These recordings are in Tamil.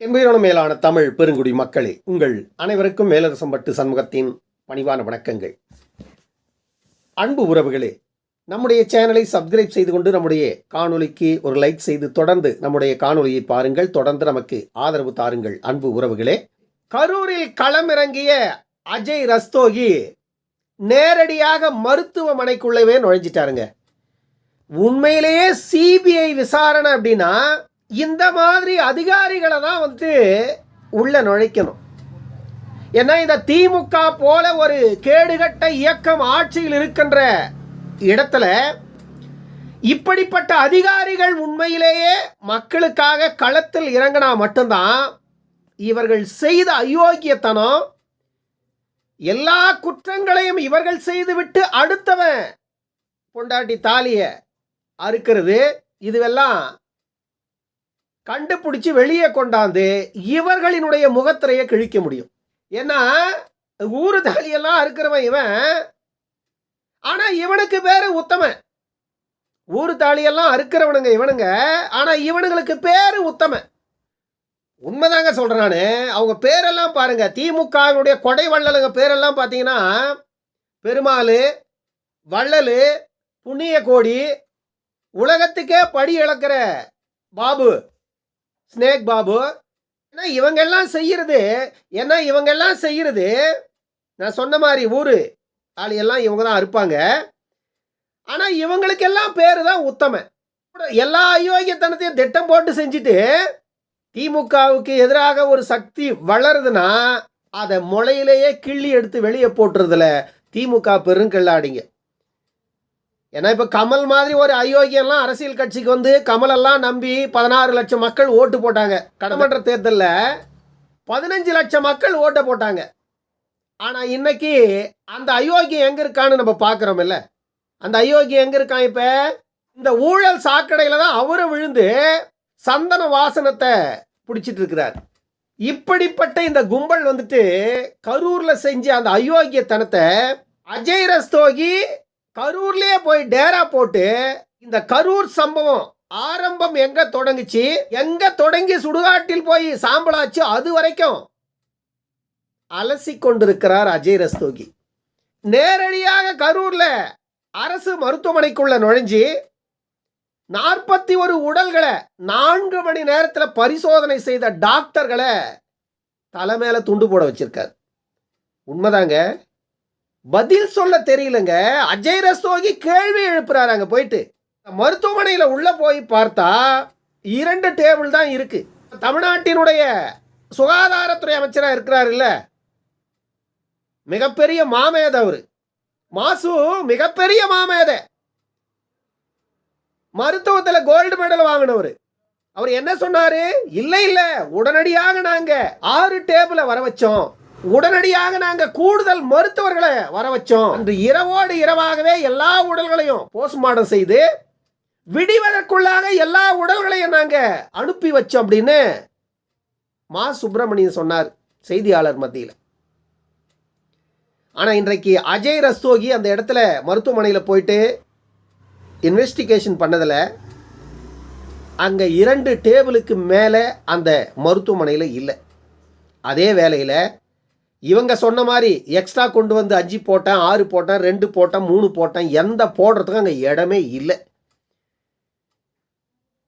என்பதோடு மேலான தமிழ் பெருங்குடி மக்களே உங்கள் அனைவருக்கும் மேலரசம்பட்டு சண்முகத்தின் பணிவான வணக்கங்கள். அன்பு உறவுகளே நம்முடைய சேனலை சப்ஸ்கிரைப் செய்து கொண்டு நம்முடைய காணொலிக்கு ஒரு லைக் செய்து தொடர்ந்து நம்முடைய காணொலியை பாருங்கள். தொடர்ந்து நமக்கு ஆதரவு தாருங்கள் அன்பு உறவுகளே. கரூரில் களமிறங்கிய அஜய் ரஸ்தோகி நேரடியாக மருத்துவமனைக்குள்ளவே நுழைஞ்சிட்டாருங்க. உண்மையிலேயே சிபிஐ விசாரணை அப்படின்னா இந்த மாதிரி அதிகாரிகளை தான் வந்து உள்ள நுழைக்கணும். ஏன்னா இந்த திமுக போல ஒரு கேடுகட்ட இயக்கம் ஆட்சியில் இருக்கின்ற இடத்துல இப்படிப்பட்ட அதிகாரிகள் உண்மையிலேயே மக்களுக்காக களத்தில் இறங்கினா மட்டும்தான் இவர்கள் செய்த அயோக்கியத்தனம் எல்லா குற்றங்களையும் இவர்கள் செய்துவிட்டு அடுத்தவன் பொண்டாட்டி தாலிய அறுக்கிறது இதுவெல்லாம் கண்டுபிடிச்சு வெளியே கொண்டாந்து இவர்களினுடைய முகத்திரையை கிழிக்க முடியும். ஏன்னா ஊரு தாலியெல்லாம் அறுக்கிறவன் இவன். ஆனா இவனுக்கு பேரு உத்தமன். ஊரு தாலியெல்லாம் அறுக்கிறவனுங்க இவனுங்க. ஆனா இவனுங்களுக்கு பேரு உத்தமன். உண்மைதாங்க சொல்கிறேன் நான். அவங்க பேரெல்லாம் பாருங்க. திமுகவினுடைய கொடை வள்ளலுங்க பேரெல்லாம் பார்த்தீங்கன்னா பெருமாள் வள்ளல் புண்ணிய கோடி உலகத்துக்கே படி இழக்கிற பாபு. ஸ்னேக் பாபு ஏன்னா இவங்கெல்லாம் செய்யறது ஏன்னா இவங்கெல்லாம் செய்யறது நான் சொன்ன மாதிரி ஊரு ஆளியெல்லாம் எல்லாம் இவங்க தான் அறுப்பாங்க. ஆனால் இவங்களுக்கெல்லாம் பேர் தான் உத்தம எல்லா அயோக்கியத்தனத்தையும் திட்டம் போட்டு செஞ்சுட்டு திமுகவுக்கு எதிராக ஒரு சக்தி வளருதுன்னா அதை முளையிலேயே கிள்ளி எடுத்து வெளியே போட்டுறதுல திமுக பெருங்கல்லாடிங்க. ஏன்னா இப்போ கமல் மாதிரி ஒரு அயோக்கியம்லாம் அரசியல் கட்சிக்கு வந்து கமலெல்லாம் நம்பி பதினாறு லட்சம் மக்கள் ஓட்டு போட்டாங்க. கடமன்ற தேர்தலில் பதினஞ்சு லட்சம் மக்கள் ஓட்டை போட்டாங்க. ஆனால் இன்னைக்கு அந்த அயோக்கியம் எங்கே இருக்கான்னு நம்ம பார்க்குறோம் இல்லை அந்த அயோக்கியம் எங்கே இருக்கான் இப்போ? இந்த ஊழல் சாக்கடையில் தான் அவரும் விழுந்து சந்தன வாசனத்தை பிடிச்சிட்டு இருக்கிறார். இப்படிப்பட்ட இந்த கும்பல் வந்துட்டு கரூரில் செஞ்ச அந்த அயோக்கியத்தனத்தை அஜய் ரஸ்தோகி கரூர்லயே போய் டேரா போட்டு இந்த கரூர் சம்பவம் ஆரம்பம் எங்க தொடங்குச்சு? எங்க தொடங்கி சுடுகாட்டில் போய் சாம்பலாச்சு அது வரைக்கும்? அலசி கொண்டிருக்கிறார் அஜய் ரஸ்தோகி. நேரடியாக கரூர்ல அரசு மருத்துவமனைக்குள்ள நுழைஞ்சி நாற்பத்தி ஒரு உடல்களை நான்கு மணி நேரத்தில் பரிசோதனை செய்த டாக்டர்களை தலை துண்டு போட வச்சிருக்கார். உண்மைதாங்க? பதில் சொல்ல தெரியலங்க. அஜய் ரஸ்தோகி கேள்வி எழுப்புறாரு அங்கே போயிட்டு. மருத்துவமனையில் உள்ள போய் பார்த்தா இரண்டு டேபிள் தான் இருக்கு. தமிழ்நாட்டினுடைய சுகாதாரத்துறை அமைச்சராக இருக்கிறார் இல்ல மிகப்பெரிய மாமேத அவர். மாசு மிகப்பெரிய மாமேத. மருத்துவத்தில் கோல்டு மெடல் வாங்கினவர். அவர் என்ன சொன்னாரு? இல்லை இல்லை. உடனடியாக நாங்கள் ஆறு டேபிளை வர வச்சோம். உடனடியாக நாங்க கூடுதல் மருத்துவர்களை வர வச்சோம். அன்று இரவோடு இரவாகவே எல்லா உடல்களையும் போஸ்ட்மார்டம் செய்து விடிவதற்குள்ளாக எல்லா உடல்களையும் நாங்க அனுப்பி வச்சோம் அப்படின்னு மா சுப்பிரமணியன் சொன்னார் செய்தியாளர் மத்தியில். ஆனால் இன்றைக்கு அஜய் ரஸ்தோகி அந்த இடத்துல மருத்துவமனையில் போயிட்டு இன்வெஸ்டிகேஷன் பண்ணதில் அங்கே இரண்டு டேபிளுக்கு மேலே அந்த மருத்துவமனையில் இல்லை. அதே வேளையில் இவங்க சொன்ன மாதிரி எக்ஸ்ட்ரா கொண்டு வந்து அஞ்சு போட்டேன் ஆறு போட்டேன் ரெண்டு போட்டேன் மூணு போட்டேன் எந்த போடுறதுக்கும் அங்கே இடமே இல்லை.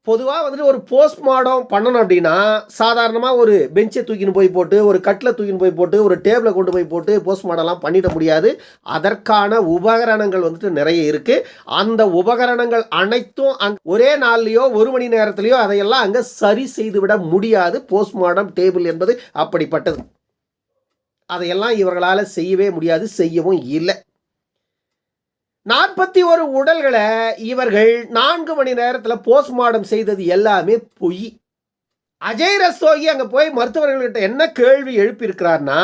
பொதுவாக வந்துட்டு ஒரு போஸ்ட்மார்டம் பண்ணணும் அப்படின்னா சாதாரணமாக ஒரு பெஞ்சை தூக்கின்னு போய் போட்டு ஒரு கட்டில் தூக்கின்னு போய் போட்டு ஒரு டேபிளை கொண்டு போய் போட்டு போஸ்ட்மார்டம்லாம் பண்ணிட முடியாது. அதற்கான உபகரணங்கள் வந்துட்டு நிறைய இருக்குது அந்த உபகரணங்கள் அனைத்தும் அங் ஒரே நாள்லையோ ஒரு மணி நேரத்துலையோ அதையெல்லாம் அங்கே சரி செய்து விட முடியாது. போஸ்ட்மார்டம் டேபிள் என்பது அப்படிப்பட்டது. அதையெல்லாம் இவர்களால் செய்யவே முடியாது செய்யவும் இல்லை. நாற்பத்தி ஒரு உடல்களை இவர்கள் நான்கு மணி நேரத்தில் போஸ்ட்மார்டம் செய்தது எல்லாமே பொய். அஜய் ரஸ்தோகி அங்கே போய் மருத்துவர்கள்கிட்ட என்ன கேள்வி எழுப்பியிருக்கிறார்னா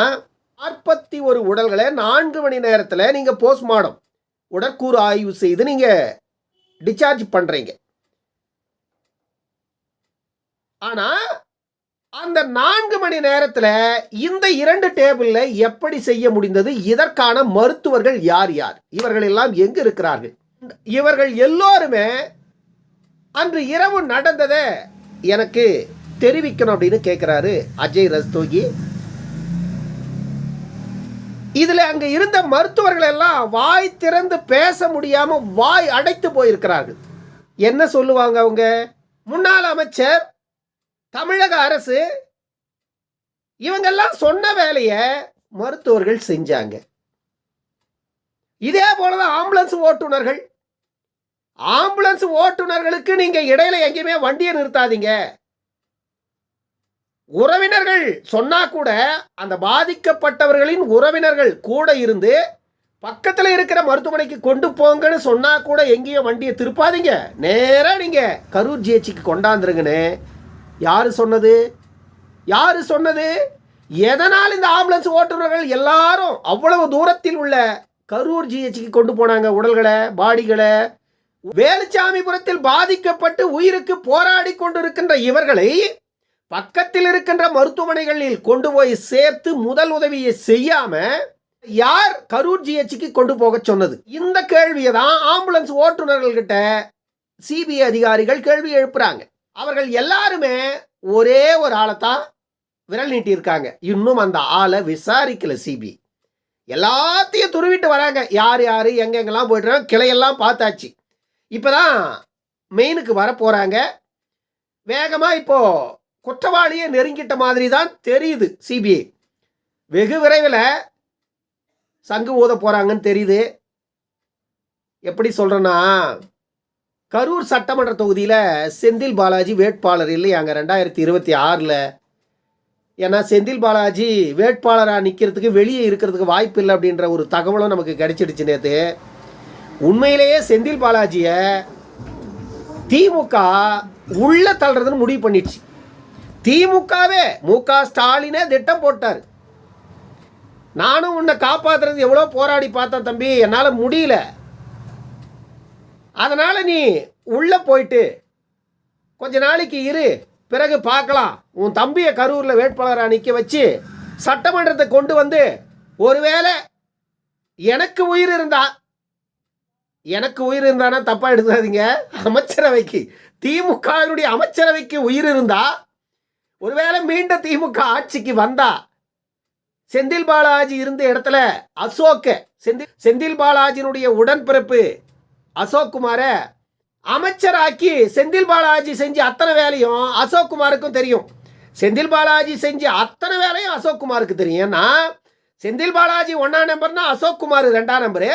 நாற்பத்தி ஒரு உடல்களை நான்கு மணி நேரத்தில் நீங்கள் போஸ்ட்மார்டம் உடற்கூறு ஆய்வு செய்து நீங்கள் டிஸ்சார்ஜ் பண்ணுறீங்க ஆனால் அந்த நான்கு மணி நேரத்தில் இந்த இரண்டு டேபிளில் எப்படி செய்ய முடிந்தது? இதற்கான மருத்துவர்கள் யார் யார்? இவர்கள் எல்லாம் எங்கு இருக்கிறார்கள்? இவர்கள் எல்லோருமே அன்று இரவு நடந்ததை எனக்கு தெரிவிக்கணும் அப்படின்னு கேட்குறாரு அஜய் ரஸ்தோகி. இதில் அங்கே இருந்த மருத்துவர்கள் எல்லாம் வாய் திறந்து பேச முடியாமல் வாய் அடைத்து போயிருக்கிறார்கள். என்ன சொல்லுவாங்க அவங்க? முன்னாள் அமைச்சர் தமிழக அரசு இவங்கெல்லாம் சொன்ன வேலையை மருத்துவர்கள் செஞ்சாங்க. இதே போலதான் ஆம்புலன்ஸ் ஓட்டுநர்கள். ஆம்புலன்ஸ் ஓட்டுநர்களுக்கு நீங்க இடையில எங்கேயுமே வண்டியை நிறுத்தாதீங்க. உறவினர்கள் சொன்னா கூட அந்த பாதிக்கப்பட்டவர்களின் உறவினர்கள் கூட இருந்து பக்கத்தில் இருக்கிற மருத்துவமனைக்கு கொண்டு போங்கன்னு சொன்னா கூட எங்கேயும் வண்டியை திருப்பாதீங்க. நேராக நீங்க கரூர் ஜிஹெச்சிக்கு கொண்டாந்துருங்கன்னு யார் சொன்னது? யார் சொன்னது? எதனால் இந்த ஆம்புலன்ஸ் ஓட்டுநர்கள் எல்லாரும் அவ்வளவு தூரத்தில் உள்ள கரூர் ஜிஹெச்சுக்கு கொண்டு போனாங்க? உடல்களை பாடிகளை. வேலுச்சாமிபுரத்தில் பாதிக்கப்பட்டு உயிருக்கு போராடி கொண்டிருக்கின்ற இவர்களை பக்கத்தில் இருக்கின்ற மருத்துவமனைகளில் கொண்டு போய் சேர்த்து முதல் உதவியை செய்யாம யார் கரூர் ஜிஹெச்சுக்கு கொண்டு போக சொன்னது? இந்த கேள்வியை தான் ஆம்புலன்ஸ் ஓட்டுநர்கள்கிட்ட சிபிஐ அதிகாரிகள் கேள்வி எழுப்புறாங்க. அவர்கள் எல்லாருமே ஒரே ஒரு ஆளைத்தான் விரல் நீட்டியிருக்காங்க. இன்னும் அந்த ஆளை விசாரிக்கல சிபி எல்லாத்தையும் துருவிட்டு வராங்க. யார் யார் எங்கெங்கெல்லாம் போய்ட்டுறாங்க? கிளையெல்லாம் பார்த்தாச்சு. இப்போ தான் மெயினுக்கு வர போகிறாங்க வேகமாக இப்போது குற்றவாளியை நெருங்கிட்ட மாதிரி தான் தெரியுது சிபிஐ வெகு விரைவில் சங்கு ஊத போகிறாங்கன்னு தெரியுது. எப்படி சொல்கிறேன்னா கரூர் சட்டமன்ற தொகுதியில் செந்தில் பாலாஜி வேட்பாளர் இல்லையாங்க. ரெண்டாயிரத்தி இருபத்தி ஆறில். ஏன்னா செந்தில் பாலாஜி வேட்பாளராக நிற்கிறதுக்கு வெளியே இருக்கிறதுக்கு வாய்ப்பு இல்லை அப்படின்ற ஒரு தகவலும் நமக்கு கிடைச்சிடுச்சு நேற்று உண்மையிலேயே செந்தில் பாலாஜியை திமுக உள்ள தள்ளுறதுன்னு முடிவு பண்ணிடுச்சு. திமுகவே மு க ஸ்டாலினே திட்டம் போட்டார். நானும் உன்னை காப்பாற்றுறது எவ்வளோ போராடி பார்த்தேன் தம்பி. என்னால் முடியல. அதனால் நீ உள்ளே போயிட்டு கொஞ்ச நாளைக்கு இரு பிறகு பார்க்கலாம். உன் தம்பியை கரூரில் வேட்பாளராக நிற்க வச்சு சட்டமன்றத்தை கொண்டு வந்து ஒருவேளை எனக்கு உயிர் இருந்தா எனக்கு உயிர் இருந்தானா தப்பாக எடுக்காதீங்க அமைச்சரவைக்கு திமுகவினுடைய அமைச்சரவைக்கு உயிர் இருந்தா ஒருவேளை மீண்டும் திமுக ஆட்சிக்கு வந்தா செந்தில் பாலாஜி இருந்த இடத்துல அசோக்க செந்தில் செந்தில் பாலாஜியினுடைய உடன்பிறப்பு அசோக் குமாரை அமைச்சராக்கி செந்தில் பாலாஜி செஞ்ச அத்தனை வேலையும் அசோக் குமாருக்கும் தெரியும். செந்தில் பாலாஜி செஞ்ச அத்தனை வேலையும் அசோக் குமாருக்கு தெரியும். ஏன்னா செந்தில் பாலாஜி ஒன்றாம் நம்பர்னா அசோக் குமார் ரெண்டாம் நம்பரு.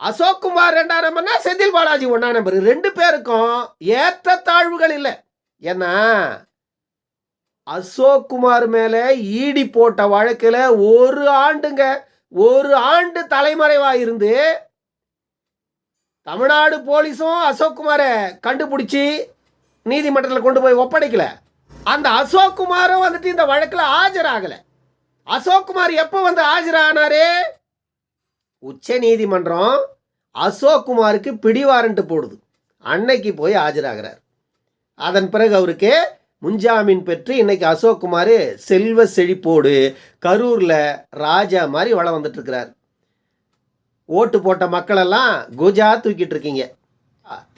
அசோக் குமார் ரெண்டாம் நம்பர்னா செந்தில் பாலாஜி ஒன்றாம் நம்பர். ரெண்டு பேருக்கும் ஏற்ற தாழ்வுகள் இல்லை. ஏன்னா அசோக் குமார் மேலே ஈடி போட்ட வழக்கில் ஒரு ஆண்டுங்க ஒரு ஆண்டு தலைமறைவாக இருந்து தமிழ்நாடு போலீஸும் அசோக் குமாரை கண்டுபிடிச்சி நீதிமன்றத்தில் கொண்டு போய் ஒப்படைக்கல. அந்த அசோக் குமாரும் வந்துட்டு இந்த வழக்கில் ஆஜராகலை. அசோக் குமார் எப்போ வந்து ஆஜரானாரு? உச்ச நீதிமன்றம் அசோக் குமாருக்கு பிடிவாரண்ட் போடுது. அன்னைக்கு போய் ஆஜராகிறார். அதன் பிறகு அவருக்கு முன்ஜாமீன் பெற்று இன்னைக்கு அசோக் குமார் செல்வ செழிப்போடு கரூரில் ராஜா மாதிரி வளம் வந்துட்டுருக்கிறார் ஓட்டு போட்ட மக்களெல்லாம் குஜா தூக்கிட்டு இருக்கீங்க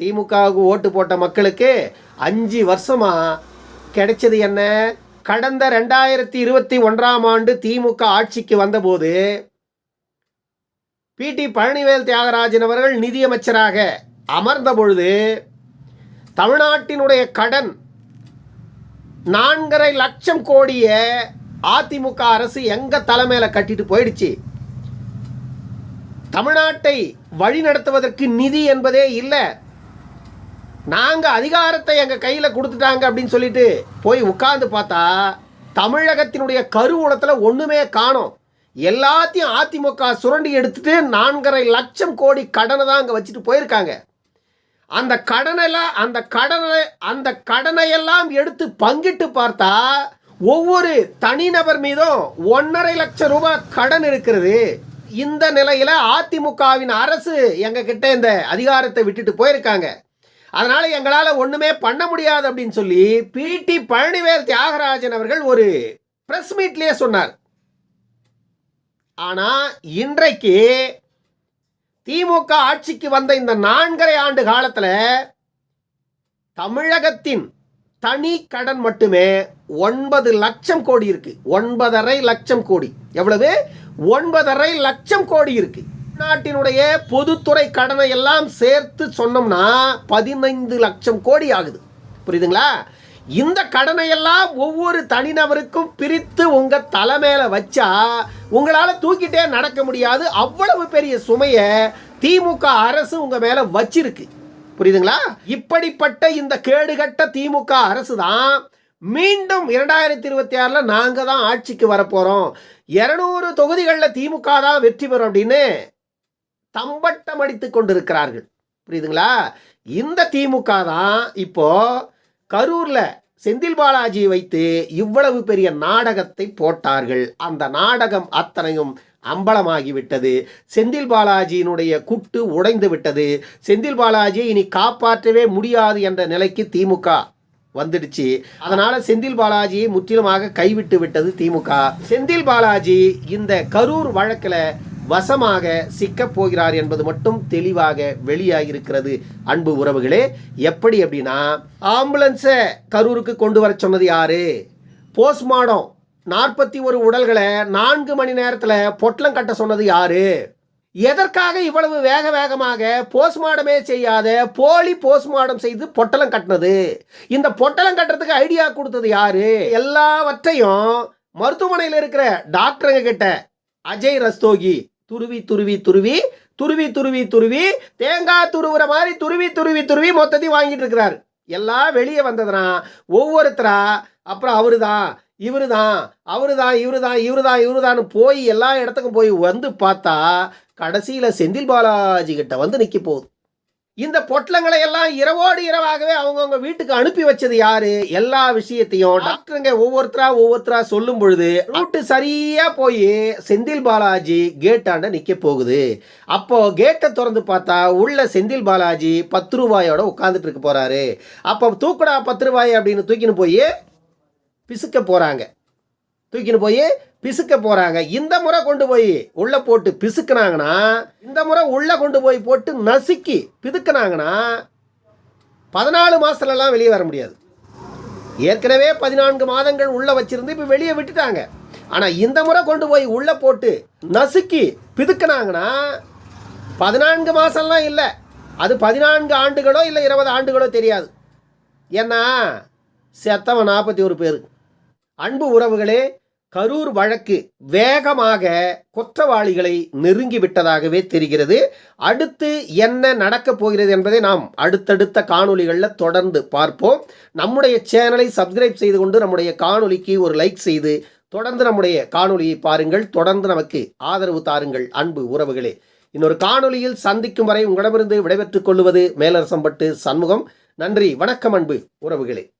திமுகவுக்கு ஓட்டு போட்ட மக்களுக்கு அஞ்சு வருஷமாக கிடைச்சது என்ன? கடந்த ரெண்டாயிரத்தி இருபத்தி ஒன்றாம் ஆண்டு திமுக ஆட்சிக்கு வந்தபோது பிடி பழனிவேல் தியாகராஜன் அவர்கள் நிதியமைச்சராக அமர்ந்த பொழுது தமிழ்நாட்டினுடைய கடன் நான்கரை லட்சம் கோடியை அதிமுக அரசு எங்கள் தலைமையில் கட்டிட்டு போயிடுச்சு? தமிழ்நாட்டை வழிநடத்துவதற்கு நிதி என்பதே இல்லை. நாங்கள் அதிகாரத்தை எங்கள் கையில் கொடுத்துட்டாங்க அப்படின்னு சொல்லிட்டு போய் உட்கார்ந்து பார்த்தா தமிழகத்தினுடைய கருவூலத்தில் ஒன்றுமே காணும். எல்லாத்தையும் அதிமுக சுரண்டி எடுத்துட்டு நான்கரை லட்சம் கோடி கடனை தான் அங்கே வச்சுட்டு போயிருக்காங்க. அந்த கடனெல்லாம் அந்த கடனை அந்த கடனை எல்லாம் எடுத்து பங்கிட்டு பார்த்தா ஒவ்வொரு தனிநபர் மீதும் ஒன்றரை லட்சம் ரூபாய் கடன் இருக்கிறது. இந்த நிலையில அதிமுகவின் அரசு எங்க கிட்ட இந்த அதிகாரத்தை விட்டுட்டு போயிருக்காங்க. அதனால எங்களால ஒண்ணுமே பண்ண முடியாது அப்படின்னு சொல்லி பிடி பழனிவேல் தியாகராஜன் அவர்கள் ஒரு பிரஸ் மீட்லயே சொன்னார். ஆனா இன்றைக்கு திமுக ஆட்சிக்கு வந்த இந்த நான்கரை ஆண்டு காலத்துல தமிழகத்தின் தனி கடன் மட்டுமே ஒன்பது லட்சம் கோடி இருக்கு. ஒன்பதரை லட்சம் கோடி. எவ்வளவு? ஒன்பதரை லட்சம் கோடி இருக்கு. நாட்டினுடைய பொதுத்துறை கடனை எல்லாம் சேர்த்து சொன்னோம்னா பதினைந்து லட்சம் கோடி ஆகுது. புரியுதுங்களா? இந்த கடனை எல்லாம் ஒவ்வொரு தனிநபருக்கும் பிரித்து உங்க தலை வச்சா உங்களால தூக்கிட்டே நடக்க முடியாது. அவ்வளவு பெரிய சுமையை திமுக அரசு உங்க மேல வச்சிருக்கு. புரியுதுங்களா? இப்படிப்பட்ட இந்த கேடுகட்ட திமுக அரசு தான் மீண்டும் இரண்டாயிரத்தி இருபத்தி ஆறில் நாங்கள் தான் ஆட்சிக்கு வரப்போகிறோம் இரநூறு தொகுதிகளில் திமுக தான் வெற்றி பெறும் அப்படின்னு தம்பட்டம் அடித்து கொண்டிருக்கிறார்கள். புரியுதுங்களா? இந்த திமுக தான் இப்போ கரூரில் செந்தில் பாலாஜியை வைத்து இவ்வளவு பெரிய நாடகத்தை போட்டார்கள். அந்த நாடகம் அத்தனையும் அம்பலமாகிவிட்டது. செந்தில் பாலாஜியினுடைய குட்டு உடைந்து விட்டது. செந்தில் பாலாஜியை இனி காப்பாற்றவே முடியாது என்ற நிலைக்கு திமுக வந்துடுச்சு. அதனால செந்தில் பாலாஜியை முற்றிலுமாக கைவிட்டு விட்டது திமுக. செந்தில் பாலாஜி இந்த கரூர் வழக்கில் வசமாக சிக்கப் போகிறார் என்பது மட்டும் தெளிவாக வெளியாகியிருக்கிறது அன்பு உறவுகளே எப்படி அப்படின்னா ஆம்புலன்ஸை கரூருக்கு கொண்டு வர சொன்னது யாரு? போஸ்ட்மார்டம். நாற்பத்தி ஒரு உடல்களை நான்கு மணி நேரத்தில் பொட்டலம் கட்ட சொன்னது யாரு? எதற்காக இவ்வளவு வேக வேகமாக போஸ்ட்மார்டமே செய்யாத போலி போஸ்ட்மார்டம் செய்து பொட்டலம் கட்டினது? இந்த பொட்டலம் கட்டுறதுக்கு ஐடியா கொடுத்தது யாரு? எல்லாவற்றையும் மருத்துவமனையில் இருக்கிற டாக்டருங்க கிட்ட அஜய் ரஸ்தோகி. துருவி துருவி துருவி துருவி துருவி துருவி தேங்காய் துருவுற மாதிரி துருவி துருவி துருவி மொத்தத்தையும் வாங்கிட்டு இருக்கிறார். எல்லாம் வெளியே வந்ததுனா ஒவ்வொருத்தரா அப்புறம் அவரு தான் இவரு தான் அவரு தான் இவரு தான் இவரு தான் இவரு தான் போய் எல்லா இடத்துக்கும் போய் வந்து பார்த்தா கடைசியில் செந்தில் பாலாஜி கிட்ட வந்து நிற்க போகுது. இந்த பொட்டலங்களை எல்லாம் இரவோடு இரவாகவே அவங்கவுங்க வீட்டுக்கு அனுப்பி வச்சது யாரு? எல்லா விஷயத்தையும் டாக்டருங்க ஒவ்வொருத்தரா ஒவ்வொருத்தரா சொல்லும் பொழுது ரூட்டு சரியா போய் செந்தில் பாலாஜி கேட்டாண்ட நிக்க போகுது. அப்போ கேட்டை திறந்து பார்த்தா உள்ள செந்தில் பாலாஜி பத்து ரூபாயோட உட்காந்துட்டு இருக்க போறாரு. அப்போ தூக்குடா பத்து ரூபாய் அப்படின்னு தூக்கின்னு போய் பிசுக்க போகிறாங்க தூக்கின்னு போய் பிசுக்க போகிறாங்க இந்த முறை கொண்டு போய் உள்ள போட்டு பிசுக்குனாங்கன்னா இந்த முறை உள்ள கொண்டு போய் போட்டு நசுக்கி பிதுக்குனாங்கன்னா பதினாலு மாதத்துலலாம் வெளியே வர முடியாது. ஏற்கனவே பதினான்கு மாதங்கள் உள்ளே வச்சுருந்து இப்போ வெளியே விட்டுட்டாங்க. ஆனால் இந்த முறை கொண்டு போய் உள்ளே போட்டு நசுக்கி பிதுக்குனாங்கன்னா பதினான்கு மாதம்லாம் இல்லை. அது பதினான்கு ஆண்டுகளோ இல்லை இருபது ஆண்டுகளோ தெரியாது. ஏன்னா செத்தவன் நாற்பத்தி ஒரு பேர். அன்பு உறவுகளே கரூர் வழக்கு வேகமாக குற்றவாளிகளை நெருங்கி விட்டதாகவே தெரிகிறது. அடுத்து என்ன நடக்கப் போகிறது என்பதை நாம் அடுத்தடுத்த காணொளிகளில் தொடர்ந்து பார்ப்போம். நம்முடைய சேனலை சப்ஸ்கிரைப் செய்து கொண்டு நம்முடைய காணொலிக்கு ஒரு லைக் செய்து தொடர்ந்து நம்முடைய காணொலியை பாருங்கள். தொடர்ந்து நமக்கு ஆதரவு தாருங்கள் அன்பு உறவுகளே. இன்னொரு காணொலியில் சந்திக்கும் வரை உங்களிடமிருந்து விடைபெற்றுக் கொள்வது மேலரசம்பட்டு சண்முகம். நன்றி வணக்கம் அன்பு உறவுகளே.